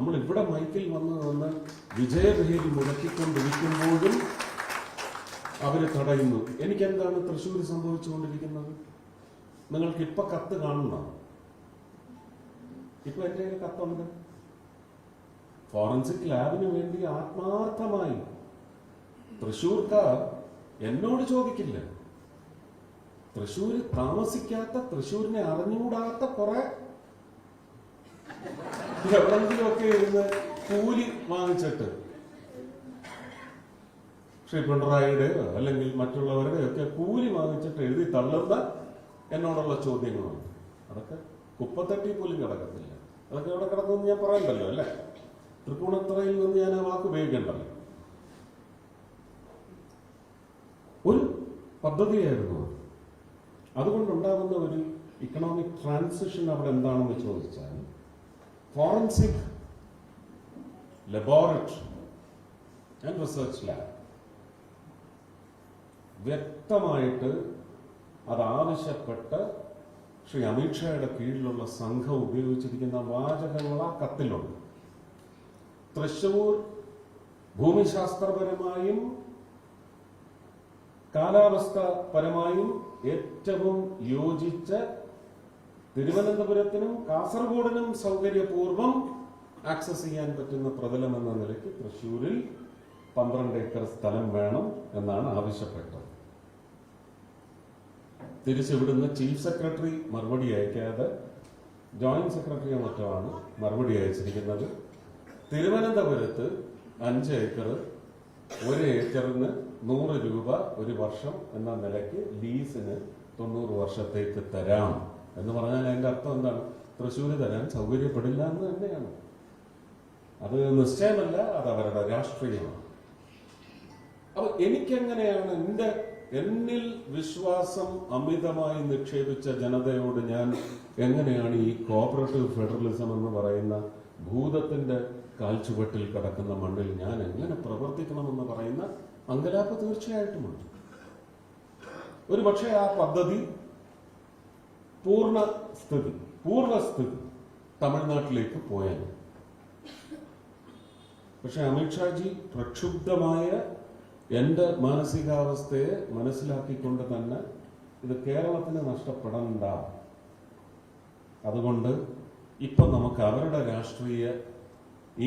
നമ്മൾ ഇവിടെ മൈക്കിൽ വന്ന് നിന്ന് വിജയഭേരി മുഴക്കിക്കൊണ്ടിരിക്കുമ്പോഴും അവരെ തടയുന്നു. എനിക്കെന്താണ് തൃശ്ശൂർ സംഭവിച്ചുകൊണ്ടിരിക്കുന്നത്? നിങ്ങൾക്ക് ഇപ്പൊ കത്ത് കാണുന്ന? ഇപ്പൊ എന്റെ കത്തുണ്ട്? ഫോറൻസിക് ലാബിന് വേണ്ടി ആത്മാർത്ഥമായി തൃശ്ശൂർക്കാർ എന്നോട് ചോദിക്കില്ല. തൃശ്ശൂർ താമസിക്കാത്ത തൃശ്ശൂരിനെ അറിഞ്ഞുകൂടാത്ത കുറെ എവിടെങ്കിലുമൊക്കെ ഇരുന്ന് കൂലി വാങ്ങിച്ചിട്ട് ശ്രീ പിണറായിയുടെയോ അല്ലെങ്കിൽ മറ്റുള്ളവരുടെയോ ഒക്കെ കൂലി വാങ്ങിച്ചിട്ട് എഴുതി തള്ളുന്ന എന്നോടുള്ള ചോദ്യങ്ങളുണ്ട് അതൊക്കെ കുപ്പത്തട്ടി പോലും കിടക്കത്തില്ല. അതൊക്കെ അവിടെ കിടക്കുമെന്ന് ഞാൻ പറയണ്ടല്ലോ അല്ലേ? തൃപ്പൂണിത്തറയിൽ നിന്ന് ഞാൻ ആ വാക്ക് ഉപയോഗിക്കണ്ടല്ലോ. ഒരു പദ്ധതിയായിരുന്നു അത്. അതുകൊണ്ടുണ്ടാകുന്ന ഒരു ഇക്കണോമിക് ട്രാൻസിഷൻ അവിടെ എന്താണെന്ന് ചോദിച്ചാൽ forensic laboratory and research lab വ്യക്തമായിട്ട് അതാവശ്യപ്പെട്ട് ശ്രീ അമിത്ഷായുടെ കീഴിലുള്ള സംഘം ഉപയോഗിച്ചിരിക്കുന്ന വാചകങ്ങൾ ആ കത്തിലുണ്ട്. തൃശൂർ ഭൂമിശാസ്ത്രപരമായും കാലാവസ്ഥപരമായും ഏറ്റവും യോജിച്ച തിരുവനന്തപുരത്തിനും കാസർഗോഡിനും സൗകര്യപൂർവം ആക്സസ് ചെയ്യാൻ പറ്റുന്ന പ്രതലം എന്ന നിലയ്ക്ക് തൃശ്ശൂരിൽ പന്ത്രണ്ട് ഏക്കർ സ്ഥലം വേണം എന്നാണ് ആവശ്യപ്പെട്ടത്. തിരിച്ചിവിടുന്ന് ചീഫ് സെക്രട്ടറി മറുപടി അയക്കാതെ ജോയിന്റ് സെക്രട്ടറിയോ മറ്റോ ആണ് മറുപടി അയച്ചിരിക്കുന്നത്. തിരുവനന്തപുരത്ത് അഞ്ച് ഏക്കർ ഒരു ഏക്കറിന് നൂറ് രൂപ ഒരു വർഷം എന്ന നിലയ്ക്ക് ലീസിന് തൊണ്ണൂറ് വർഷത്തേക്ക് തരാം. എന്ന് പറഞ്ഞാൽ അതിന്റെ അർത്ഥം എന്താണ്? തൃശ്ശൂര് തരാൻ സൗകര്യപ്പെടില്ല എന്ന് തന്നെയാണ്. അത് നിശ്ചയമല്ല അത് അവരുടെ രാഷ്ട്രീയമാണ്. അപ്പൊ എനിക്കെങ്ങനെയാണ് എന്റെ എന്നിൽ വിശ്വാസം അമിതമായി നിക്ഷേപിച്ച ജനതയോട് ഞാൻ എങ്ങനെയാണ് ഈ കോപ്പറേറ്റീവ് ഫെഡറലിസം എന്ന് പറയുന്ന ഭൂതത്തിന്റെ കാൽച്ചുവട്ടിൽ കിടക്കുന്ന മണ്ണിൽ ഞാൻ എങ്ങനെ പ്രവർത്തിക്കണമെന്ന് പറയുന്ന അങ്കലാപ്പ് തീർച്ചയായിട്ടുമുണ്ട്. ഒരു പക്ഷേ ആ പദ്ധതി പൂർണ സ്ഥിതി പൂർണസ്ഥിതി തമിഴ്നാട്ടിലേക്ക് പോയാൽ. പക്ഷെ അമിത്ഷാജി പ്രക്ഷുബ്ധമായ എന്റെ മാനസികാവസ്ഥയെ മനസ്സിലാക്കിക്കൊണ്ട് തന്നെ ഇത് കേരളത്തിന് നഷ്ടപ്പെടണ്ട. അതുകൊണ്ട് ഇപ്പൊ നമുക്ക് അവരുടെ രാഷ്ട്രീയ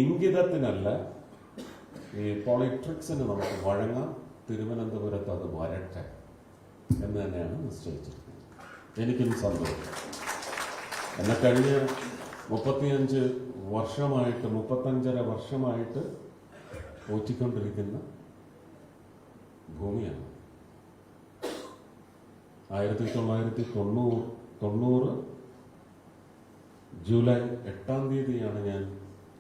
ഇംഗിതത്തിനല്ല ഈ പോളിട്രിക്സിന് നമുക്ക് വഴങ്ങാം. തിരുവനന്തപുരത്ത് അത് വരട്ടെ എന്ന് തന്നെയാണ് നിശ്ചയിച്ചിരിക്കുന്നത്. എനിക്കും സന്തോഷം. എന്നെ കഴിഞ്ഞ മുപ്പത്തിയഞ്ച് വർഷമായിട്ട് മുപ്പത്തഞ്ചര വർഷമായിട്ട് പോറ്റിക്കൊണ്ടിരിക്കുന്ന ഭൂമിയാണ്. ആയിരത്തി തൊള്ളായിരത്തി തൊണ്ണൂറ് തൊണ്ണൂറ് ജൂലൈ എട്ടാം തീയതിയാണ് ഞാൻ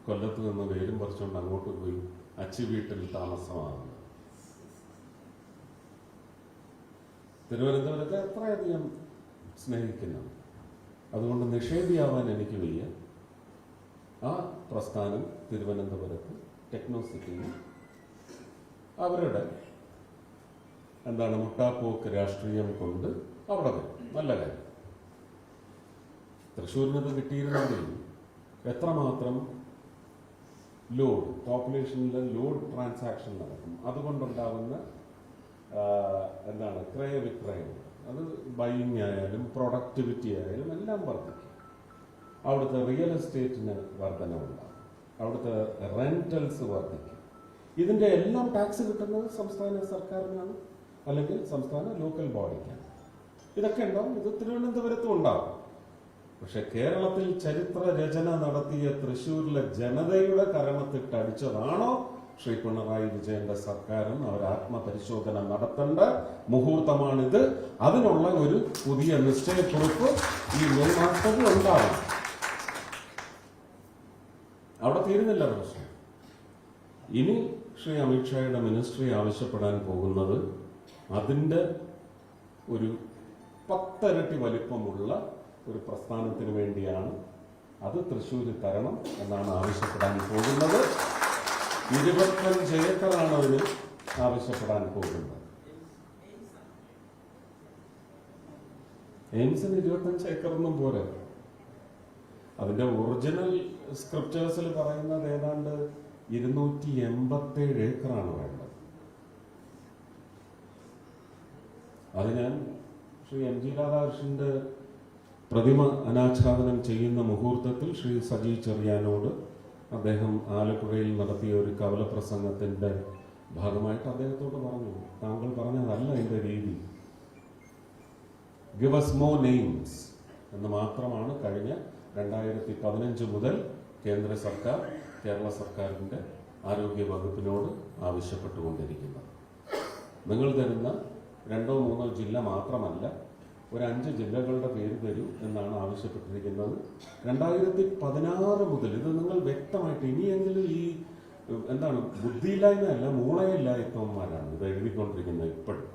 കൊല്ലത്ത് നിന്ന് വേരും പറിച്ചുകൊണ്ട് അങ്ങോട്ട് പോയി അച്ചി വീട്ടിൽ താമസമാകുന്നത്. തിരുവനന്തപുരത്തെ അത്രയധികം സ്നേഹിക്കുന്നു. അതുകൊണ്ട് നിഷേധിയാവാൻ എനിക്ക് വയ്യ. ആ പ്രസ്ഥാനം തിരുവനന്തപുരത്ത് ടെക്നോ സിറ്റിയിൽ അവരുടെ എന്താണ് മുട്ടാപ്പോക്ക് രാഷ്ട്രീയം കൊണ്ട് അവിടെ നല്ല കാര്യം. തൃശ്ശൂരിനത് കിട്ടിയിരുന്നെങ്കിൽ എത്രമാത്രം ലോഡ് പോപ്പുലേഷനിലെ ലോഡ് ട്രാൻസാക്ഷൻ നടക്കും. അതുകൊണ്ടുണ്ടാകുന്ന എന്താണ് ക്രയവിക്രയം അത് ബൈയിങ് ആയാലും പ്രൊഡക്ടിവിറ്റി ആയാലും എല്ലാം വർദ്ധിക്കും. അവിടുത്തെ റിയൽ എസ്റ്റേറ്റിന് വർധനമുണ്ടാകും അവിടുത്തെ റെന്റൽസ് വർദ്ധിക്കും. ഇതിന്റെ എല്ലാം ടാക്സ് കിട്ടുന്നത് സംസ്ഥാന സർക്കാരിനാണ്. അല്ലെങ്കിൽ സംസ്ഥാന ലോക്കൽ ബോഡിക്കാണ് ഇതൊക്കെ ഉണ്ടാവും. ഇത് തിരുവനന്തപുരത്തും ഉണ്ടാവും. പക്ഷെ കേരളത്തിൽ ചരിത്ര രചന നടത്തിയ തൃശ്ശൂരിലെ ജനതയുടെ കരണത്തിട്ട് അടിച്ചതാണോ ശ്രീ പിണറായി വിജയന്റെ സർക്കാരും അവർ ആത്മപരിശോധന നടത്തേണ്ട മുഹൂർത്തമാണിത്. അതിനുള്ള ഒരു പുതിയ നിശ്ചയക്കുറിപ്പ് ഈ മെയ് മാസത്തിൽ ഉണ്ടാവും അവിടെ തീരുന്നില്ല പ്രശ്നം. ഇനി ശ്രീ അമിത്ഷായുടെ മിനിസ്ട്രി ആവശ്യപ്പെടാൻ പോകുന്നത് അതിന്റെ ഒരു പത്തരട്ടി വലിപ്പമുള്ള ഒരു പ്രസ്ഥാനത്തിന് വേണ്ടിയാണ്. അത് തൃശ്ശൂർ തരണം എന്നാണ് ആവശ്യപ്പെടാൻ പോകുന്നത്. ഇരുപത്തഞ്ച് ഏക്കറാണ് അവന് ആവശ്യപ്പെടാൻ പോകുന്നത്. എയിംസിന് ഇരുപത്തഞ്ച് ഏക്കറൊന്നും പോരാ? അതിന്റെ ഒറിജിനൽ സ്ക്രിപ്റ്റേഴ്സിൽ പറയുന്നത് ഏതാണ്ട് ഇരുന്നൂറ്റി എൺപത്തേഴ് ഏക്കറാണ് വേണ്ടത്. അത് ഞാൻ ശ്രീ എം ജി രാധാകൃഷ്ണന്റെ പ്രതിമ അനാച്ഛാദനം ചെയ്യുന്ന മുഹൂർത്തത്തിൽ ശ്രീ സജി ചെറിയാനോട് അദ്ദേഹം ആലപ്പുഴയിൽ നടത്തിയ ഒരു കവല പ്രസംഗത്തിന്റെ ഭാഗമായിട്ട് അദ്ദേഹത്തോട് പറഞ്ഞു താങ്കൾ പറഞ്ഞതല്ല എന്റെ രീതി. ഗിവ് അസ് മോ നെയിംസ് എന്ന് മാത്രമാണ് കഴിഞ്ഞ രണ്ടായിരത്തി പതിനഞ്ച് മുതൽ കേന്ദ്ര സർക്കാർ കേരള സർക്കാരിന്റെ ആരോഗ്യ വകുപ്പിനോട് ആവശ്യപ്പെട്ടുകൊണ്ടിരിക്കുന്നത്. നിങ്ങൾ തരുന്ന രണ്ടോ മൂന്നോ ജില്ല മാത്രമല്ല ഒരു അഞ്ച് ജില്ലകളുടെ പേര് തരൂ എന്നാണ് ആവശ്യപ്പെട്ടിരിക്കുന്നത്. രണ്ടായിരത്തി പതിനാറ് മുതൽ ഇത് നിങ്ങൾ വ്യക്തമായിട്ട് ഇനിയെങ്കിലും ഈ എന്താണ് ബുദ്ധിയില്ലായ്മയല്ല മൂളയില്ലായ്മമാരാണ് ഇത് എഴുതിക്കൊണ്ടിരിക്കുന്നത് ഇപ്പോഴും.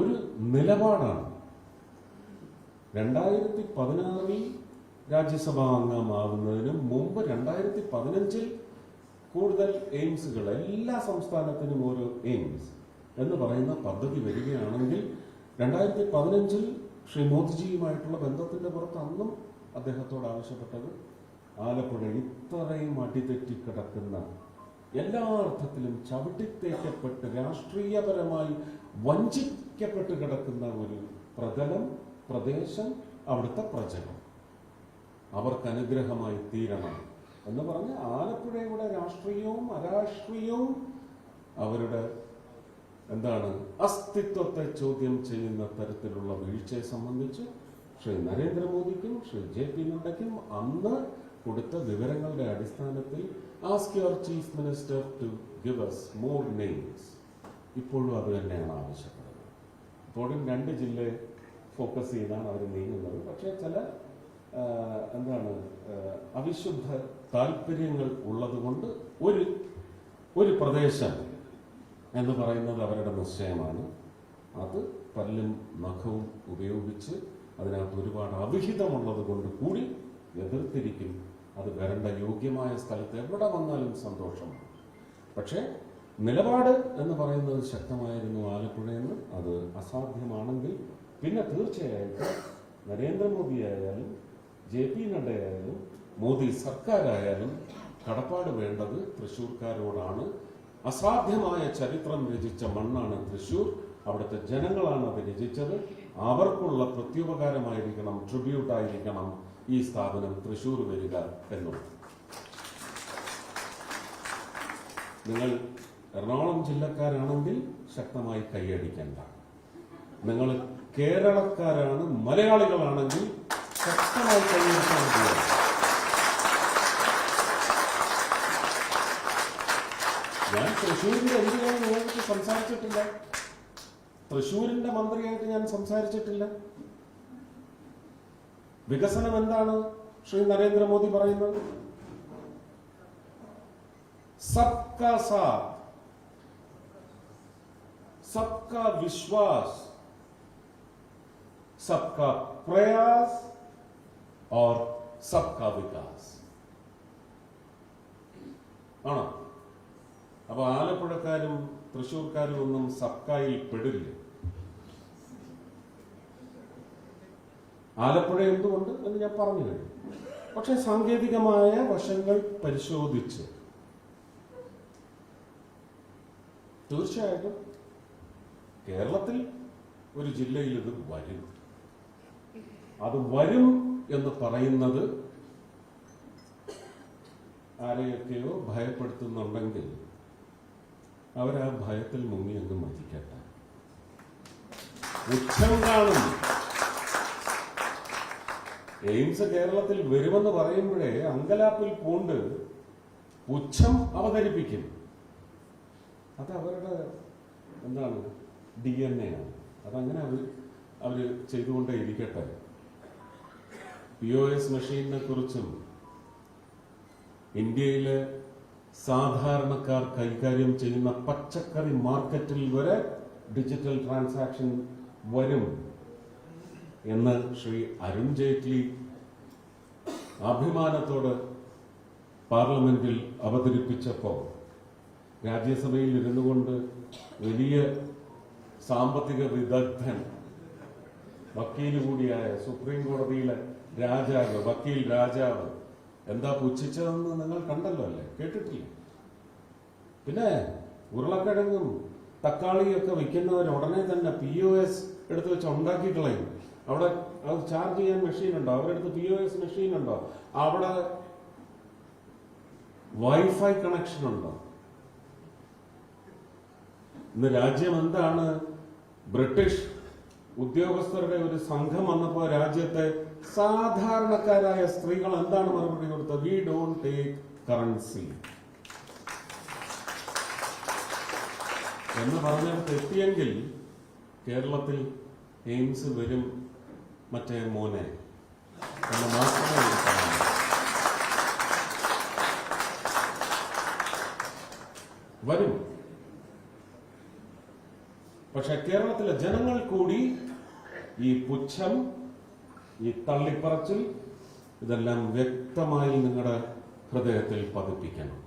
ഒരു നിലപാടാണ്. രണ്ടായിരത്തി പതിനാറിൽ രാജ്യസഭാ അംഗമാവുന്നതിന് മുമ്പ് രണ്ടായിരത്തി പതിനഞ്ചിൽ കൂടുതൽ എയിംസുകൾ എല്ലാ സംസ്ഥാനത്തിനും ഓരോ എയിംസ്. എന്ന് പറയുന്ന പദ്ധതി വരികയാണെങ്കിൽ രണ്ടായിരത്തി പതിനഞ്ചിൽ ശ്രീ മോദിജിയുമായിട്ടുള്ള ബന്ധത്തിന്റെ പുറത്ത് അന്നും അദ്ദേഹത്തോട് ആവശ്യപ്പെട്ടത്. ആലപ്പുഴ ഇത്രയും അടിതെറ്റിക്കിടക്കുന്ന എല്ലാ അർത്ഥത്തിലും ചവിട്ടിത്തേക്കപ്പെട്ട് രാഷ്ട്രീയപരമായി വഞ്ചിക്കപ്പെട്ട് കിടക്കുന്ന ഒരു പ്രതലം പ്രദേശം അവിടുത്തെ പ്രജകൾ. അവർക്ക് അനുഗ്രഹമായി തീരണം എന്ന് പറഞ്ഞ് ആലപ്പുഴയുടെ രാഷ്ട്രീയവും അരാഷ്ട്രീയവും അവരുടെ എന്താണ് അസ്തിത്വത്തെ ചോദ്യം ചെയ്യുന്ന തരത്തിലുള്ള വീഴ്ചയെ സംബന്ധിച്ച് ശ്രീ നരേന്ദ്രമോദിക്കും ശ്രീ ജെ പി നഡ്ഡയ്ക്കും അന്ന് കൊടുത്ത വിവരങ്ങളുടെ അടിസ്ഥാനത്തിൽ ask your chief minister to give us more names ഇപ്പോഴും അത് തന്നെയാണ് ആവശ്യപ്പെടുന്നത്. ഇപ്പോഴും രണ്ട് ജില്ല ഫോക്കസ് ചെയ്താണ് അവർ നീങ്ങുന്നത്. പക്ഷേ ചില എന്താണ് അവിശുദ്ധ താല്പര്യങ്ങൾ ഉള്ളതുകൊണ്ട് ഒരു ഒരു പ്രദേശം എന്ന് പറയുന്നത് അവരുടെ നിശ്ചയമാണ്. അത് പല്ലും നഖവും ഉപയോഗിച്ച് അതിനകത്ത് ഒരുപാട് അവിഹിതമുള്ളത് കൊണ്ട് കൂടി എതിർത്തിരിക്കും. അത് വരേണ്ട യോഗ്യമായ സ്ഥലത്ത് എവിടെ വന്നാലും സന്തോഷമാണ്. പക്ഷേ നിലപാട് എന്ന് പറയുന്നത് ശക്തമായിരുന്നു ആലപ്പുഴയെന്ന്. അത് അസാധ്യമാണെങ്കിൽ പിന്നെ തീർച്ചയായിട്ടും നരേന്ദ്രമോദി ആയാലും ജെ പി നഡ്ഡയായാലും മോദി സർക്കാരായാലും കടപ്പാട് വേണ്ടത് തൃശ്ശൂർക്കാരോടാണ്. അസാധ്യമായ ചരിത്രം രചിച്ച മണ്ണാണ് തൃശൂർ. അവിടുത്തെ ജനങ്ങളാണ് അത് രചിച്ചത്. അവർക്കുള്ള പ്രത്യുപകാരമായിരിക്കണം ട്രിബ്യൂട്ടായിരിക്കണം ഈ സ്ഥാപനം തൃശൂർ വരിക എന്നുള്ളത്. നിങ്ങൾ എറണാകുളം ജില്ലക്കാരാണെങ്കിൽ ശക്തമായി കൈയടിക്കേണ്ട. നിങ്ങൾ കേരളക്കാരാണ് മലയാളികളാണെങ്കിൽ ശക്തമായി കൈയടിക്കാൻ തൃശ്ശൂരിൽ എന്തിനാണ് നിങ്ങൾക്ക് സംസാരിച്ചിട്ടില്ല. തൃശ്ശൂരിന്റെ മന്ത്രിയായിട്ട് ഞാൻ സംസാരിച്ചിട്ടില്ല. വികസനം എന്താണ് ശ്രീ നരേന്ദ്രമോദി പറയുന്നത്? സബ്കാ സാത്ത് സബ്കാ വിശ്വാസ്. സബ്കാ പ്രയാസ് ഓർ സബ്കാ വികാസ്. ആണോ? അപ്പൊ ആലപ്പുഴക്കാരും തൃശ്ശൂർക്കാരും ഒന്നും സബ്കായിൽ പെടില്ല. ആലപ്പുഴ എന്തുകൊണ്ട് എന്ന് ഞാൻ പറഞ്ഞു കഴിഞ്ഞു. പക്ഷെ സാങ്കേതികമായ വശങ്ങൾ പരിശോധിച്ച് തീർച്ചയായിട്ടും കേരളത്തിൽ ഒരു ജില്ലയിൽ ഇത് വരും. അത് വരും എന്ന് പറയുന്നത് ആരെയൊക്കെയോ ഭയപ്പെടുത്തുന്നുണ്ടെങ്കിൽ അവരാ ഭയത്തിൽ മുങ്ങി അങ്ങ് മതിക്കട്ടെ ഉച്ചം കാണും എയിംസ് കേരളത്തിൽ വരുമെന്ന് പറയുമ്പോഴേ അങ്കലാപ്പിൽ പൂണ്ട് പുച്ഛം അവതരിപ്പിക്കും. അത് അവരുടെ എന്താണ്? ഡി എൻ എ ആണ്. അതങ്ങനെ അവർ അവർ ചെയ്തുകൊണ്ടേ ഇരിക്കട്ടെ. പി ഒ എസ് മെഷീനെ കുറിച്ചും ഇന്ത്യയിലെ സാധാരണക്കാർ കൈകാര്യം ചെയ്യുന്ന പച്ചക്കറി മാർക്കറ്റിൽ വരെ ഡിജിറ്റൽ ട്രാൻസാക്ഷൻ വരും എന്ന് ശ്രീ അരുൺ ജെയ്റ്റ്ലി അഭിമാനത്തോട് പാർലമെന്റിൽ അവതരിപ്പിച്ചപ്പോൾ രാജ്യസഭയിൽ ഇരുന്നു കൊണ്ട് വലിയ സാമ്പത്തിക വിദഗ്ധൻ വക്കീൽ കൂടിയായ സുപ്രീം കോടതിയിലെ രാജാവ് വക്കീൽ രാജാവ് എന്താ പുച്ഛിച്ചതെന്ന് നിങ്ങൾ കണ്ടല്ലോ അല്ലേ? കേട്ടിട്ടില്ല? പിന്നെ ഉരുളക്കിഴങ്ങും തക്കാളിയൊക്കെ വിൽക്കുന്നവർ ഉടനെ തന്നെ പി ഒ എസ് എടുത്ത് വെച്ച് ഉണ്ടാക്കി കളയും. അവിടെ അത് ചാർജ് ചെയ്യാൻ മെഷീൻ ഉണ്ടോ? അവരെടുത്ത് പി ഒ എസ് മെഷീൻ ഉണ്ടോ? അവിടെ വൈഫൈ കണക്ഷൻ ഉണ്ടോ? ഇന്ന് രാജ്യം എന്താണ്? ബ്രിട്ടീഷ് ഉദ്യോഗസ്ഥരുടെ ഒരു സംഘം വന്നപ്പോ രാജ്യത്തെ സാധാരണക്കാരായ സ്ത്രീകൾ എന്താണ് മറുപടി കൊടുത്തത്? വി ഡോൺ ടേക്ക് കറൻസി എന്ന് പറഞ്ഞിടത്ത് എത്തിയെങ്കിൽ കേരളത്തിൽ എയിംസ് വരും മറ്റേ മോനെ എന്ന് മാത്രമേ വരും. പക്ഷെ കേരളത്തിലെ ജനങ്ങൾ കൂടി ഈ പുച്ഛം ഈ തള്ളിപ്പറച്ചിൽ ഇതെല്ലാം വ്യക്തമായി നിങ്ങളുടെ ഹൃദയത്തിൽ പതിപ്പിക്കണം.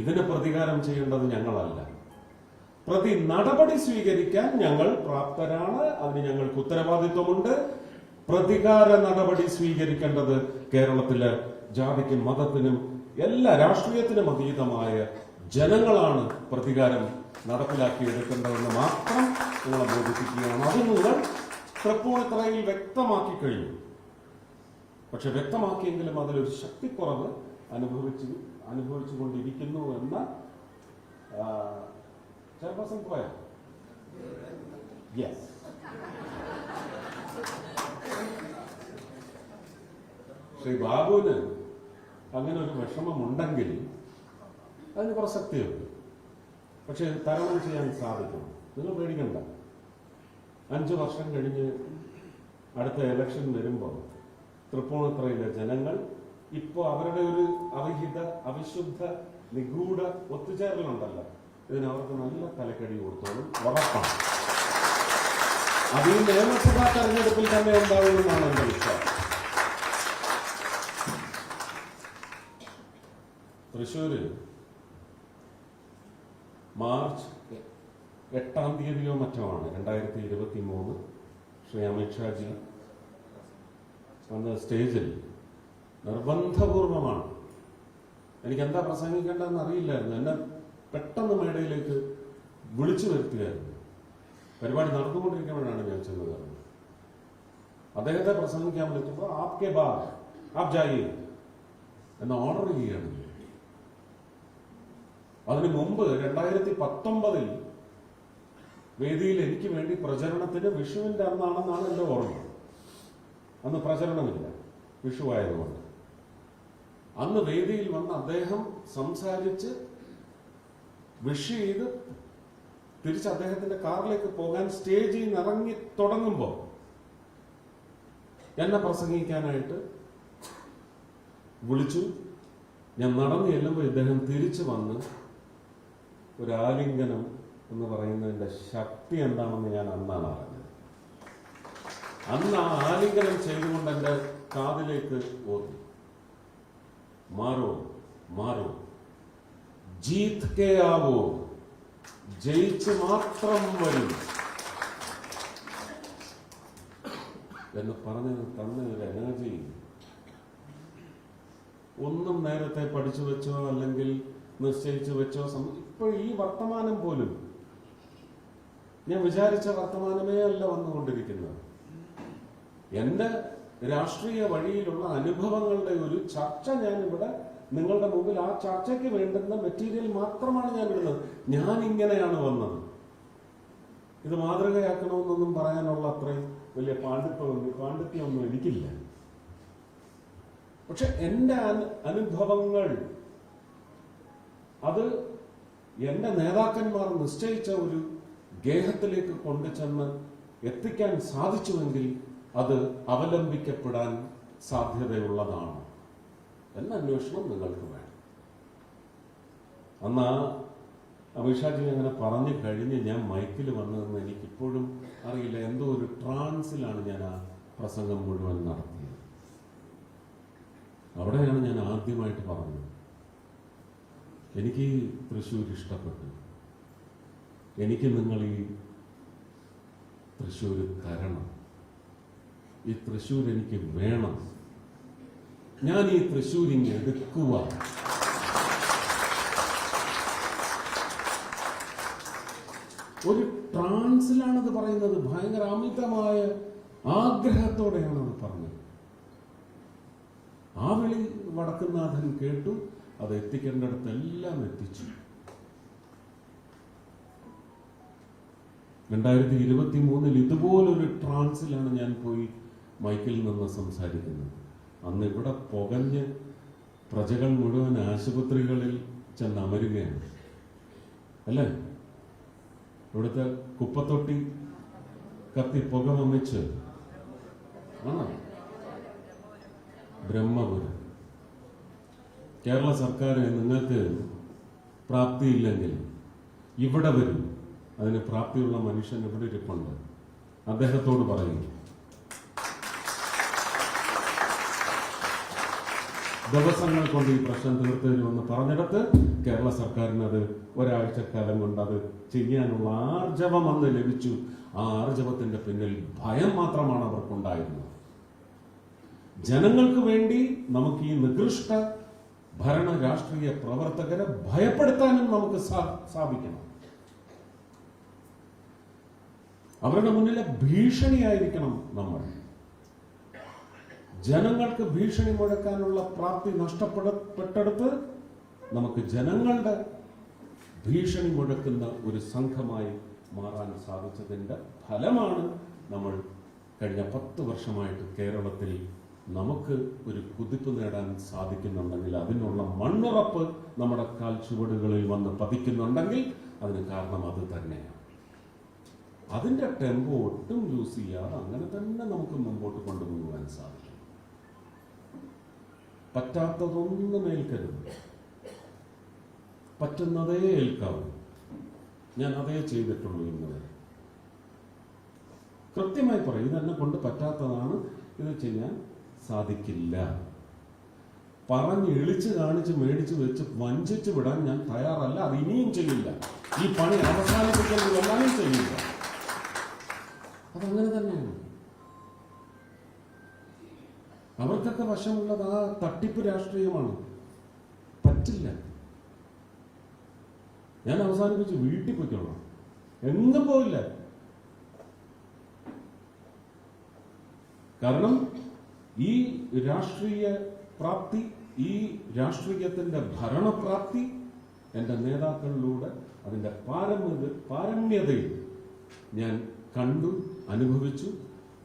ഇതിന് പ്രതികാരം ചെയ്യേണ്ടത് ഞങ്ങളല്ല. പ്രതി നടപടി സ്വീകരിക്കാൻ ഞങ്ങൾ പ്രാപ്തരാണ്. അതിന് ഞങ്ങൾക്ക് ഉത്തരവാദിത്വമുണ്ട്. പ്രതികാര നടപടി സ്വീകരിക്കേണ്ടത് കേരളത്തിലെ ജാതിക്കും മതത്തിനും എല്ലാ രാഷ്ട്രീയത്തിനും അതീതമായ ജനങ്ങളാണ് പ്രതികാരം നടപ്പിലാക്കിയെടുക്കേണ്ടതെന്ന് മാത്രം നിങ്ങളെ ബോധിപ്പിക്കുകയാണ്. അത് നിങ്ങൾ തൃപ്പൂണിത്തറയിൽ വ്യക്തമാക്കി കഴിഞ്ഞു. പക്ഷെ വ്യക്തമാക്കിയെങ്കിലും അതിലൊരു ശക്തിക്കുറവ് അനുഭവിച്ചു അനുഭവിച്ചു കൊണ്ടിരിക്കുന്നു എന്ന ചെയർപേഴ്സൺ പോയ യെസ് ശ്രീ ബാബുവിന് അങ്ങനെ ഒരു വിഷമമുണ്ടെങ്കിൽ അതിന് പ്രസക്തിയുണ്ട് പക്ഷെ തരണം ചെയ്യാൻ സാധിക്കും. നിങ്ങൾ പേടിക്കണ്ട. അഞ്ചു വർഷം കഴിഞ്ഞ് അടുത്ത ഇലക്ഷൻ വരുമ്പോൾ തൃപ്പൂണിത്തറയിലെ ജനങ്ങൾ ഇപ്പോൾ അവരുടെ ഒരു അവിഹിത അവിശുദ്ധ നിഗൂഢ ഒത്തുചേരലുണ്ടല്ലോ. ഇതിന് അവർക്ക് നല്ല തലക്കടി കൊടുത്തോളും ഉറപ്പാണ്. അത് ഈ നിയമസഭാ തെരഞ്ഞെടുപ്പിൽ തന്നെ ഉണ്ടാവുമെന്നാണ് എന്റെ വിശ്വാസം. തൃശ്ശൂര് മാർച്ച് എട്ടാം തീയതിയോ മറ്റോ ആണ്. രണ്ടായിരത്തി ഇരുപത്തി മൂന്ന് ശ്രീ അമിത്ഷാജി വന്ന സ്റ്റേജിൽ നിർബന്ധപൂർവമാണ്. എനിക്ക് എന്താ പ്രസംഗിക്കേണ്ടതെന്ന് അറിയില്ലായിരുന്നു. എന്നെ പെട്ടെന്ന് മേടയിലേക്ക് വിളിച്ചു വരുത്തുകയായിരുന്നു പരിപാടി നടന്നുകൊണ്ടിരിക്കുമ്പോഴാണ് ഞാൻ ചെന്ന് കയറുന്നത് അദ്ദേഹത്തെ പ്രസംഗിക്കാൻ വിളിച്ചപ്പോൾ ആപ്കെ ബാഗ് ആപ് ജായി എന്ന് ഓർഡർ ചെയ്യുകയാണ്. അതിനു മുമ്പ് രണ്ടായിരത്തി പത്തൊമ്പതിൽ വേദിയിൽ എനിക്ക് വേണ്ടി പ്രചരണത്തിന് വിഷുവിന്റെ അന്നാണെന്നാണ് എന്റെ ഓർമ്മ. അന്ന് പ്രചരണമില്ല. വിഷു ആയതുകൊണ്ട്. അന്ന് വേദിയിൽ വന്ന് അദ്ദേഹം സംസാരിച്ച് വിഷ് ചെയ്ത് തിരിച്ച് അദ്ദേഹത്തിന്റെ കാറിലേക്ക് പോകാൻ സ്റ്റേജിൽ നിന്ന് ഇറങ്ങി തുടങ്ങുമ്പോൾ എന്നെ പ്രസംഗിക്കാനായിട്ട് വിളിച്ചു. ഞാൻ നടന്നു ചെല്ലുമ്പോൾ ഇദ്ദേഹം തിരിച്ചു വന്ന് ഒരു ആലിംഗനം എന്ന് പറയുന്നതിന്റെ ശക്തി എന്താണെന്ന് ഞാൻ അന്നാണ് അറിഞ്ഞത്. അന്ന് ആ ആലിംഗനം ചെയ്തുകൊണ്ട് എന്റെ കാതിലേക്ക് ഓർത്തു മാറോ മാറോ. ജീത് കെ ആവോ. ജയിച്ച് മാത്രം വരും. എന്ന് പറഞ്ഞത് തന്ന ഒരു എനർജി. ഒന്നും നേരത്തെ പഠിച്ചു വെച്ചോ അല്ലെങ്കിൽ നിശ്ചയിച്ചു വെച്ചോ സം- ഇപ്പൊ ഈ വർത്തമാനം പോലും ഞാൻ വിചാരിച്ച വർത്തമാനമേ അല്ല വന്നുകൊണ്ടിരിക്കുന്നത്. എന്റെ രാഷ്ട്രീയ വഴിയിലുള്ള അനുഭവങ്ങളുടെ ഒരു ചർച്ച ഞാൻ ഇവിടെ നിങ്ങളുടെ മുമ്പിൽ ആ ചർച്ചയ്ക്ക് വേണ്ടുന്ന മെറ്റീരിയൽ മാത്രമാണ് ഞാൻ ഇടുന്നത് ഞാൻ ഇങ്ങനെയാണ് വന്നത്. ഇത് മാതൃകയാക്കണമെന്നൊന്നും പറയാനുള്ള അത്രയും വലിയ പാണ്ഡിത്യമൊന്നും പാണ്ഡിത്യമൊന്നും എനിക്കില്ല. പക്ഷെ എന്റെ അനുഭവങ്ങൾ അത് എന്റെ നേതാക്കന്മാർ നിശ്ചയിച്ച ഒരു ഗേഹത്തിലേക്ക് കൊണ്ടുചെന്ന് എത്തിക്കാൻ സാധിച്ചുവെങ്കിൽ അത് അവലംബിക്കപ്പെടാൻ സാധ്യതയുള്ളതാണ്. എന്ന അന്വേഷണം നിങ്ങൾക്ക് വേണം. അന്ന് അമിത്ഷാജി അങ്ങനെ പറഞ്ഞു കഴിഞ്ഞ് ഞാൻ മൈക്കിൽ വന്നതെന്ന് എനിക്കിപ്പോഴും അറിയില്ല. എന്തോ ഒരു ട്രാൻസിലാണ് ഞാൻ ആ പ്രസംഗം മുഴുവൻ നടത്തിയത്. അവിടെയാണ് ഞാൻ ആദ്യമായിട്ട് പറഞ്ഞത്. എനിക്ക് തൃശ്ശൂർ ഇഷ്ടപ്പെട്ടു. എനിക്ക് നിങ്ങൾ ഈ തൃശ്ശൂർ തരണം. ഈ തൃശ്ശൂർ എനിക്ക് വേണം. ഞാൻ ഈ തൃശ്ശൂർ എടുക്കുക ഒരു ട്രാൻസിലാണത് പറയുന്നത്. ഭയങ്കര അമിതമായ ആഗ്രഹത്തോടെയാണ് അത് പറഞ്ഞത്. ആ വിളി വടക്കുന്നാഥൻ കേട്ടു. അത് എത്തിക്കേണ്ടടുത്തെല്ലാം എത്തിച്ചു. രണ്ടായിരത്തി ഇരുപത്തി മൂന്നിൽ ഇതുപോലൊരു ട്രാൻസിലാണ് ഞാൻ പോയി മൈക്കിൽ നിന്ന് സംസാരിക്കുന്നത്. അന്ന് ഇവിടെ പുകഞ്ഞ് പ്രജകൾ മുഴുവൻ ആശുപത്രികളിൽ ചെന്ന് അമരുകയാണ്. അല്ലേ? ഇവിടുത്തെ കുപ്പത്തൊട്ടി കത്തി പുക വമിച്ച് ആണോ? ബ്രഹ്മപുരം. കേരള സർക്കാർ നിങ്ങൾക്ക് പ്രാപ്തിയില്ലെങ്കിൽ ഇവിടെ വരും. അതിന് പ്രാപ്തിയുള്ള മനുഷ്യൻ ഇവിടെ ഇരിപ്പുണ്ട്? അദ്ദേഹത്തോട് പറയും. ദിവസങ്ങൾ കൊണ്ട് ഈ പ്രശ്നം തീർത്തു തരുമെന്ന് പറഞ്ഞിടത്ത് കേരള സർക്കാരിന് അത് ഒരാഴ്ചക്കാലം കൊണ്ട് അത് ചെയ്യാനുള്ള ആർജവം അന്ന് ലഭിച്ചു. ആ ആർജവത്തിന്റെ പിന്നിൽ ഭയം മാത്രമാണ് അവർക്കുണ്ടായിരുന്നത്. ജനങ്ങൾക്ക് വേണ്ടി നമുക്ക് ഈ നികൃഷ്ട ഭരണ രാഷ്ട്രീയ പ്രവർത്തകരെ ഭയപ്പെടുത്താനും നമുക്ക് സാധിക്കണം. അവരുടെ മുന്നിലെ ഭീഷണിയായിരിക്കണം നമ്മൾ. ജനങ്ങൾക്ക് ഭീഷണി മുഴക്കാനുള്ള പ്രാപ്തി നഷ്ടപ്പെട്ടെടുത്ത് നമുക്ക് ജനങ്ങളുടെ ഭീഷണി മുഴക്കുന്ന ഒരു സംഘമായി മാറാൻ സാധിച്ചതിന്റെ ഫലമാണ് നമ്മൾ കഴിഞ്ഞ പത്ത് വർഷമായിട്ട് കേരളത്തിൽ നമുക്ക് ഒരു കുതിപ്പ് നേടാൻ സാധിക്കുന്നുണ്ടെങ്കിൽ അതിനുള്ള മണ്ണുറപ്പ് നമ്മുടെ കാൽ ചുവടുകളിൽ വന്ന് പതിക്കുന്നുണ്ടെങ്കിൽ അതിന് കാരണം അത് തന്നെയാണ്. അതിന്റെ ടെമ്പോ ഒട്ടും ലൂസ് ചെയ്യാതെ അങ്ങനെ തന്നെ നമുക്ക് മുമ്പോട്ട് കൊണ്ടുപോകാൻ സാധിക്കും. പറ്റാത്തതൊന്നും ഏൽക്കരുത്. പറ്റുന്നതേ ഏൽക്കാവൂ. ഞാൻ അതേ ചെയ്തിട്ടുള്ളൂ ഇന്നലെ. കൃത്യമായി പറയും ഇതെന്നെ കൊണ്ട് പറ്റാത്തതാണ് ഇത് ചെയ്യാൻ സാധിക്കില്ല. പറഞ്ഞ് ഇളിച്ച് കാണിച്ച് മേടിച്ച് വെച്ച് വഞ്ചിച്ച് വിടാൻ ഞാൻ തയ്യാറല്ല അത് ഇനിയും ചെയ്യില്ല. ഈ പണി അവസാനിപ്പിക്കുന്നത് എല്ലാവരും ചെയ്യില്ല. അതങ്ങനെ തന്നെയാണ്. അവർക്കൊക്കെ വശമുള്ളത് ആ തട്ടിപ്പ് രാഷ്ട്രീയമാണ്. പറ്റില്ല. ഞാൻ അവസാനിപ്പിച്ച് വീട്ടിൽ പോയിക്കോളാം. എങ്ങും പോയില്ല കാരണം ഈ രാഷ്ട്രീയ പ്രാപ്തി ഈ രാഷ്ട്രീയത്തിന്റെ ഭരണപ്രാപ്തി എന്റെ നേതാക്കളിലൂടെ അതിന്റെ പാരമ്യത പാരമ്യതയിൽ ഞാൻ കണ്ടു. അനുഭവിച്ചു.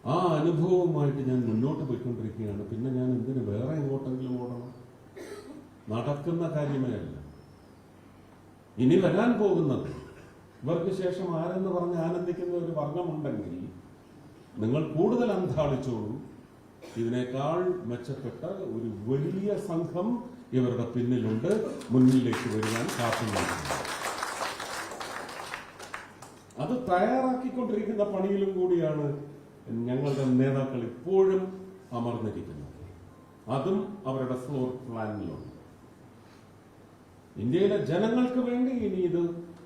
ആ അനുഭവവുമായിട്ട് ഞാൻ മുന്നോട്ട് പോയിക്കൊണ്ടിരിക്കുകയാണ്. പിന്നെ ഞാൻ എന്തിനു വേറെ എങ്ങോട്ടെങ്കിലും ഓടണം? നടക്കുന്ന കാര്യമേ അല്ല. ഇനി വരാൻ പോകുന്നത്. ഇവർക്ക് ശേഷം ആരെന്ന് പറഞ്ഞ് ആനന്ദിക്കുന്ന ഒരു വർഗമുണ്ടെങ്കിൽ നിങ്ങൾ കൂടുതൽ അന്താളിച്ചോളൂ ഇതിനേക്കാൾ മെച്ചപ്പെട്ട ഒരു വലിയ സംഘം ഇവരുടെ പിന്നിലുണ്ട്. മുന്നിലേക്ക് വരുവാൻ കാത്തുനിൽക്കുന്നു. അത് തയ്യാറാക്കിക്കൊണ്ടിരിക്കുന്ന പണിയിലും കൂടിയാണ് ഞങ്ങളുടെ നേതാക്കൾ ഇപ്പോഴും അമർന്നിരിക്കുന്നത്. അതും അവരുടെ ഫ്ലോർ പ്ലാനിലുണ്ട് ഇന്ത്യയിലെ ജനങ്ങൾക്ക് വേണ്ടി ഇനി ഇത്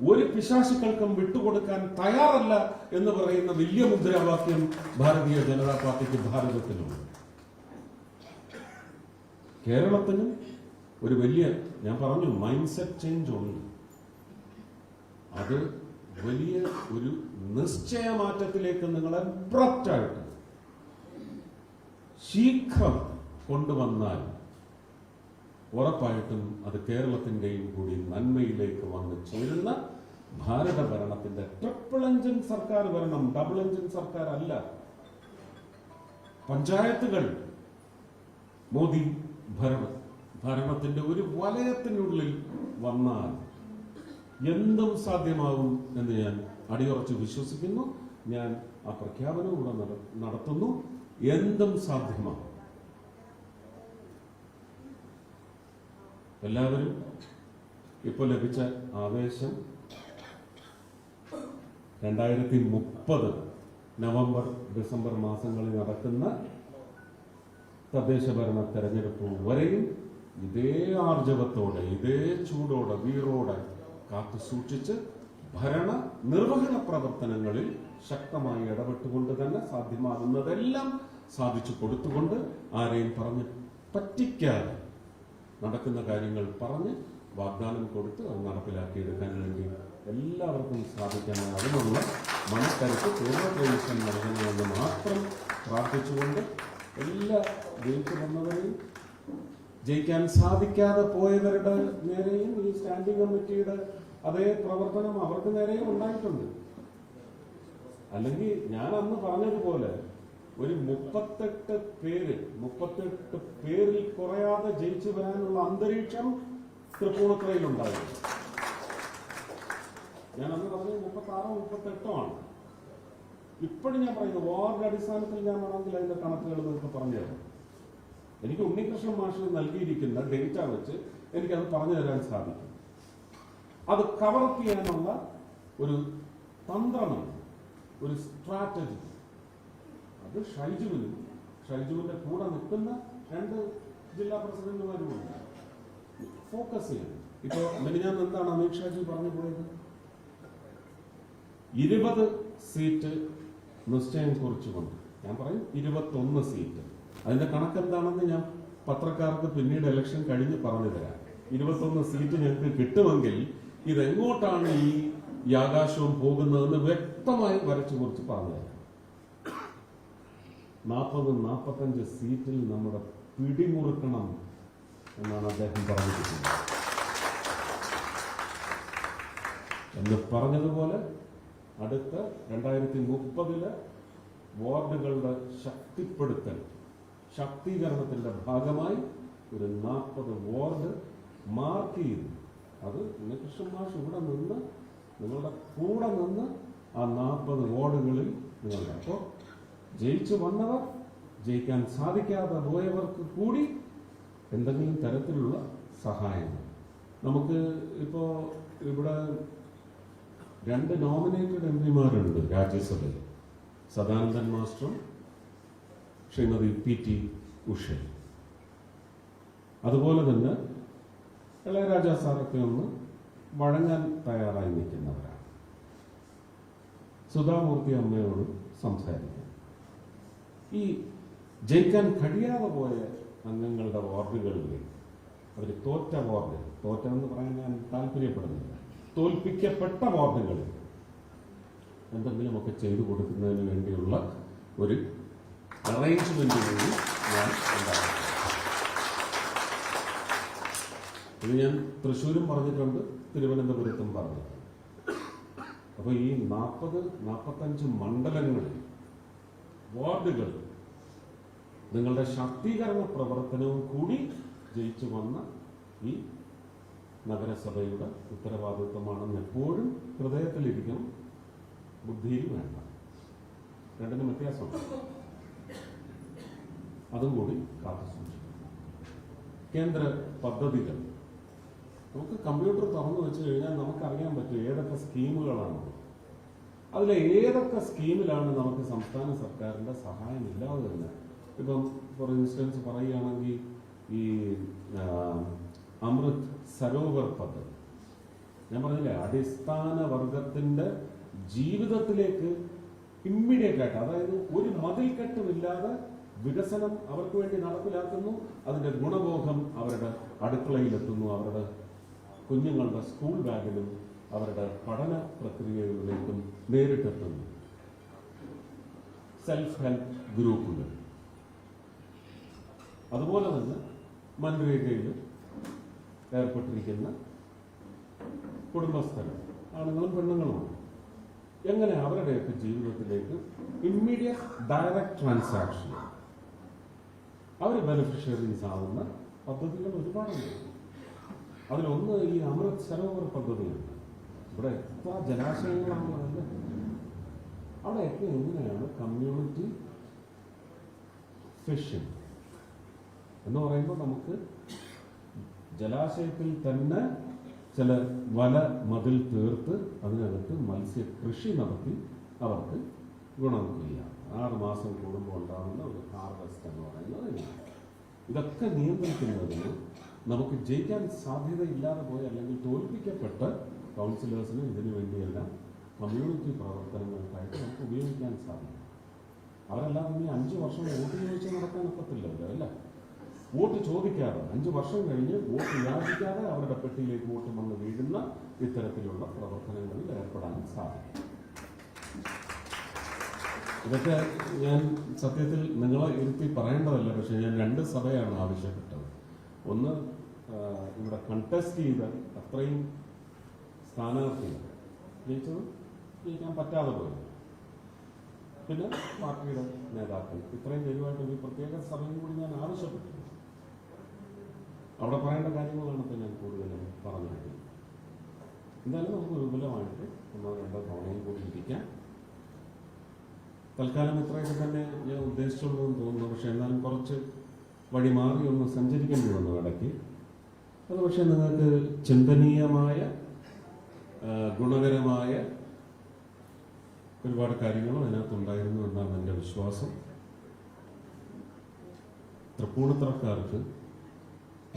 ഒരു പിശാശുക്കൾക്കും വിട്ടുകൊടുക്കാൻ തയ്യാറല്ല എന്ന് പറയുന്ന വലിയ മുദ്രാവാക്യം ഭാരതീയ ജനതാ പാർട്ടിക്ക് ഭാരതത്തിലുണ്ട്. കേരളത്തിനും ഒരു വലിയ ഞാൻ പറഞ്ഞു മൈൻഡ് സെറ്റ് ചേഞ്ച് ഉണ്ട്. അത് വലിയ ഒരു നിശ്ചയമാറ്റത്തിലേക്ക് നിങ്ങൾ അബ്രപ്റ്റായിട്ട് ശീഘ്രം കൊണ്ടുവന്നാൽ ഉറപ്പായിട്ടും അത് കേരളത്തിന്റെയും കൂടി നന്മയിലേക്ക് വന്ന് ചേരുന്ന ഭാരത ഭരണത്തിന്റെ ട്രിപ്പിൾ എഞ്ചിൻ സർക്കാർ ഭരണം ഡബിൾ എഞ്ചിൻ സർക്കാർ അല്ല. പഞ്ചായത്തുകൾ മോദി ഭരണം ഭരണത്തിന്റെ ഒരു വലയത്തിനുള്ളിൽ വന്നാൽ എന്തും സാധ്യമാകും എന്ന് ഞാൻ അടിയുറച്ച് വിശ്വസിക്കുന്നു. ഞാൻ ആ പ്രഖ്യാപനം കൂടെ നട- നടത്തുന്നു. എന്തും സാധ്യമാകും. എല്ലാവരും ഇപ്പോൾ ലഭിച്ച ആവേശം രണ്ടായിരത്തി മുപ്പത് നവംബർ ഡിസംബർ മാസങ്ങളിൽ നടക്കുന്ന തദ്ദേശ ഭരണ തെരഞ്ഞെടുപ്പ് വരെയും ഇതേ ആർജവത്തോടെ ഇതേ ചൂടോടെ വീറോടെ കാത്തു സൂക്ഷിച്ച് ഭരണ നിർവഹണ പ്രവർത്തനങ്ങളിൽ ശക്തമായി ഇടപെട്ടുകൊണ്ട് തന്നെ സാധ്യമാകുന്നതെല്ലാം സാധിച്ചു കൊടുത്തുകൊണ്ട് ആരെയും പറഞ്ഞ് പറ്റിക്കാതെ നടക്കുന്ന കാര്യങ്ങൾ പറഞ്ഞ് വാഗ്ദാനം കൊടുത്ത് അത് നടപ്പിലാക്കിയെടുക്കാൻ വേണ്ടി എല്ലാവർക്കും സാധിക്കണം അതിനുള്ള മനക്കരുത്ത് പൂർണ പ്രവേശനം നൽകണമെന്ന് മാത്രം പ്രാർത്ഥിച്ചുകൊണ്ട് എല്ലാ ജയിച്ചു വന്നവരെയും ജയിക്കാൻ സാധിക്കാതെ പോയവരുടെ നേരെയും ഈ സ്റ്റാൻഡിംഗ് കമ്മിറ്റിയുടെ അതേ പ്രവർത്തനം അവർക്ക് നേരെയും ഉണ്ടായിട്ടുണ്ട്. അല്ലെങ്കിൽ ഞാൻ അന്ന് പറഞ്ഞതുപോലെ ഒരു മുപ്പത്തെട്ട് പേര് മുപ്പത്തെട്ട് പേരിൽ കുറയാതെ ജയിച്ചു വരാനുള്ള അന്തരീക്ഷം തൃപ്പൂണിത്തുറയിൽ ഉണ്ടായിരുന്നു ഞാൻ അന്ന് പറഞ്ഞത് മുപ്പത്തി ആറോ മുപ്പത്തെട്ടോ ആണ്. ഇപ്പോഴും ഞാൻ പറയുന്നത് വാർഡ് അടിസ്ഥാനത്തിൽ ഞാൻ വേണമെങ്കിൽ അതിന്റെ കണക്കുകൾ നിങ്ങൾക്ക് പറഞ്ഞു തരാം. എനിക്ക് ഉണ്ണികൃഷ്ണൻ മാഷൽ നൽകിയിരിക്കുന്ന ഡേറ്റ വെച്ച് എനിക്കത് പറഞ്ഞു തരാൻ സാധിക്കും. അത് കവർ അപ്പ് ചെയ്യാനുള്ള ഒരു തന്ത്രമാണ് ഒരു സ്ട്രാറ്റജി അത് ഷൈജുവിന് ഷൈജുവിന്റെ കൂടെ നിൽക്കുന്ന രണ്ട് ജില്ലാ പ്രസിഡന്റുമാരുമുണ്ട് ഫോക്കസ് ചെയ്യണം. ഇപ്പൊ ഞാൻ എന്താണ് അമിത് ഷാജി പറഞ്ഞു പോയത്? ഇരുപത് സീറ്റ് നിശ്ചയം കുറിച്ചുകൊണ്ട്. ഞാൻ പറയും ഇരുപത്തൊന്ന് സീറ്റ് അതിന്റെ കണക്ക് എന്താണെന്ന് ഞാൻ പത്രക്കാർക്ക് പിന്നീട് ഇലക്ഷൻ കഴിഞ്ഞ് പറഞ്ഞു തരാം ഇരുപത്തൊന്ന് സീറ്റ് ഞങ്ങൾക്ക് കിട്ടുമെങ്കിൽ ഇതെങ്ങോട്ടാണ് ഈ യാകാശവും പോകുന്നതെന്ന് വ്യക്തമായി വരച്ചു കുറിച്ച് പറഞ്ഞു തരാം നാൽപ്പത് നാൽപ്പത്തഞ്ച് സീറ്റിൽ നമ്മുടെ പിടിമുറുക്കണം എന്നാണ് അദ്ദേഹം പറഞ്ഞിരിക്കുന്നത്. എന്ന് പറഞ്ഞതുപോലെ അടുത്ത രണ്ടായിരത്തി മുപ്പതിൽ വാർഡുകളുടെ ശക്തിപ്പെടുത്തൽ ശാക്തീകരണത്തിന്റെ ഭാഗമായി ഒരു നാൽപ്പത് വാർഡ് മാർക്ക് ചെയ്തു അത് ഉണ്ണികൃഷ്ണൻ മാഷ് ഇവിടെ നിന്ന് നിങ്ങളുടെ കൂടെ നിന്ന് ആ നാൽപ്പത് വാർഡുകളിൽ നിങ്ങളുടെ അപ്പോൾ ജയിച്ചു വന്നവർ ജയിക്കാൻ സാധിക്കാതെ പോയവർക്ക് കൂടി എന്തെങ്കിലും തരത്തിലുള്ള സഹായം. നമുക്ക് ഇപ്പോൾ ഇവിടെ രണ്ട് നോമിനേറ്റഡ് എം പിമാരുണ്ട് രാജ്യസഭയിൽ. സദാനന്ദൻ മാസ്റ്ററും ശ്രീമതി പി ടി ഉഷയും അതുപോലെ തന്നെ ഇളയരാജ സാറൊക്കെ ഒന്ന് വഴങ്ങാൻ തയ്യാറായി നിൽക്കുന്നവരാണ്. സുധാമൂർത്തി അമ്മയോട് സംസാരിക്കാൻ ഈ ജയിക്കാൻ കഴിയാതെ പോയ അംഗങ്ങളുടെ വാർഡുകളിൽ അവർ തോറ്റ വാർഡ് തോറ്റെന്ന് പറയാൻ ഞാൻ താല്പര്യപ്പെടുന്നില്ല. തോൽപ്പിക്കപ്പെട്ട വാർഡുകളിൽ എന്തെങ്കിലുമൊക്കെ ചെയ്തു കൊടുക്കുന്നതിന് വേണ്ടിയുള്ള ഒരു അറേഞ്ച്മെന്റ് കൂടി ഞാൻ ഉണ്ടാകും. ഇത് ഞാൻ തൃശ്ശൂരും പറഞ്ഞിട്ടുണ്ട് തിരുവനന്തപുരത്തും പറഞ്ഞിട്ടുണ്ട്. അപ്പോൾ ഈ നാൽപ്പത് നാൽപ്പത്തഞ്ച് മണ്ഡലങ്ങളിൽ വാർഡുകൾ നിങ്ങളുടെ ശാക്തീകരണ പ്രവർത്തനവും കൂടി ജയിച്ചു വന്ന ഈ നഗരസഭയുടെ ഉത്തരവാദിത്വമാണെന്ന് എപ്പോഴും ഹൃദയത്തിലിരിക്കണം ബുദ്ധിയിൽ വേണ്ട. രണ്ടിനും വ്യത്യാസമുണ്ട്. അതും കൂടി കാത്തു കേന്ദ്ര പദ്ധതികൾ. നമുക്ക് കമ്പ്യൂട്ടർ തുറന്നു വെച്ച് കഴിഞ്ഞാൽ നമുക്കറിയാൻ പറ്റും ഏതൊക്കെ സ്കീമുകളാണ്. അതിലെ ഏതൊക്കെ സ്കീമിലാണ് നമുക്ക് സംസ്ഥാന സർക്കാരിന്റെ സഹായം ഇല്ലാതെ തന്നെ ഇപ്പം ഫോർ ഇൻസ്റ്റൻസ് പറയുകയാണെങ്കിൽ ഈ അമൃത് സരോവർ പദ്ധതി. ഞാൻ പറഞ്ഞില്ലേ അടിസ്ഥാന വർഗത്തിന്റെ ജീവിതത്തിലേക്ക് ഇമ്മീഡിയറ്റ് ആയിട്ട് അതായത് ഒരു മതിൽ മതിൽക്കെട്ടുമില്ലാതെ വികസനം അവർക്ക് വേണ്ടി നടപ്പിലാക്കുന്നു. അതിന്റെ ഗുണബോധം അവരുടെ അടുക്കളയിലെത്തുന്നു. അവരുടെ കുഞ്ഞുങ്ങളുടെ സ്കൂൾ ബാഗിലും അവരുടെ പഠന പ്രക്രിയകളിലേക്കും നേരിട്ടെത്തുന്നു. സെൽഫ് ഹെൽപ്പ് ഗ്രൂപ്പുകൾ. അതുപോലെ തന്നെ മൻരേഖയിൽ ഏർപ്പെട്ടിരിക്കുന്ന കുടുംബസ്ഥരും ആണുങ്ങളും പെണ്ണുങ്ങളുമാണ്. എങ്ങനെ അവരുടെയൊക്കെ ജീവിതത്തിലേക്ക് ഇമ്മീഡിയറ്റ് ഡയറക്റ്റ് ട്രാൻസാക്ഷൻ അവർ ബെനിഫിഷ്യറീസ് ആവുന്ന പദ്ധതികൾ ഒരുപാടുണ്ട് അതിലൊന്ന് ഈ അമൃത് സരോവർ പദ്ധതിയുണ്ട് ഇവിടെ എത്ര ജലാശയങ്ങളാണ് ജലാശയങ്ങളാണുള്ളത് അവിടെയൊക്കെ എങ്ങനെയാണ് കമ്മ്യൂണിറ്റി ഫിഷിംഗ് എന്ന് പറയുമ്പോൾ നമുക്ക് ജലാശയത്തിൽ തന്നെ ചില വല മതിൽ തീർത്ത് അതിനകത്ത് മത്സ്യ കൃഷി നടത്തി അവർക്ക് ഗുണം ചെയ്യാം. ആറ് മാസം കൂടുമ്പോൾ ഉണ്ടാകുന്ന ഒരു ഹാർവെസ്റ്റ് എന്ന് പറയുന്നത് ഇങ്ങനെ. ഇതൊക്കെ നിയന്ത്രിക്കുന്നതിന് നമുക്ക് ജയിക്കാൻ സാധ്യതയില്ലാതെ പോയ അല്ലെങ്കിൽ തോൽപ്പിക്കപ്പെട്ട കൗൺസിലേഴ്സിന് ഇതിനു വേണ്ടിയെല്ലാം കമ്മ്യൂണിറ്റി പ്രവർത്തനങ്ങൾക്കായിട്ട് നമുക്ക് ഉപയോഗിക്കാൻ സാധിക്കും. അവരെല്ലാം ഇനി അഞ്ച് വർഷം വോട്ട് ചോദിച്ച് നടക്കാൻ ഒക്കത്തില്ലല്ലോ അല്ല? വോട്ട് ചോദിക്കാതെ അഞ്ച് വർഷം കഴിഞ്ഞ് വോട്ട് യാചിക്കാതെ അവരുടെ പെട്ടിയിലേക്ക് വോട്ട് വന്ന് വീഴുന്ന ഇത്തരത്തിലുള്ള പ്രവർത്തനങ്ങളിൽ ഏർപ്പെടാൻ സാധിക്കും. ഇതൊക്കെ ഞാൻ സത്യത്തിൽ നിങ്ങളെ ഇരുത്തി പറയേണ്ടതല്ല പക്ഷേ ഞാൻ രണ്ട് സഭയാണ് ആവശ്യപ്പെട്ടത്. ഒന്ന് ഇവിടെ കണ്ടസ്റ്റ് ചെയ്ത അത്രയും സ്ഥാനാർത്ഥികൾ. ജയിച്ചത് ജയിക്കാൻ പറ്റാതെ പോയി. പിന്നെ പാർട്ടിയുടെ നേതാക്കൾ. ഇത്രയും പേരുമായിട്ട് ഒരു പ്രത്യേക സഭയും കൂടി ഞാൻ ആവശ്യപ്പെട്ടു. അവിടെ പറയേണ്ട കാര്യങ്ങളാണ് ഇപ്പം ഞാൻ കൂടുതലും പറഞ്ഞു എന്തായാലും നമുക്ക് വിപുലമായിട്ട് ഒന്നോ രണ്ടോ തവണയും കൂടി ഇരിക്കാം. തൽക്കാലം ഇത്രയൊക്കെ തന്നെ ഞാൻ ഉദ്ദേശിച്ചുള്ളൂ എന്ന് തോന്നുന്നു. പക്ഷെ എന്നാലും കുറച്ച് വഴി മാറി ഒന്ന് സഞ്ചരിക്കേണ്ടി വന്നു ഇടയ്ക്ക്. അത് പക്ഷേ നിങ്ങൾക്ക് ചിന്തനീയമായ ഗുണകരമായ ഒരുപാട് കാര്യങ്ങളും അതിനകത്തുണ്ടായിരുന്നു എന്നാണ് എന്റെ വിശ്വാസം. തൃപ്പൂണിത്തറക്കാർക്ക്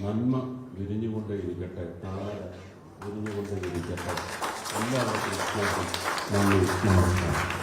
നന്മ വിരിഞ്ഞുകൊണ്ടേയിരിക്കട്ടെ താഴെ വിരിഞ്ഞുകൊണ്ടേയിരിക്കട്ടെ. എല്ലാവർക്കും നന്ദി നമസ്കാരം.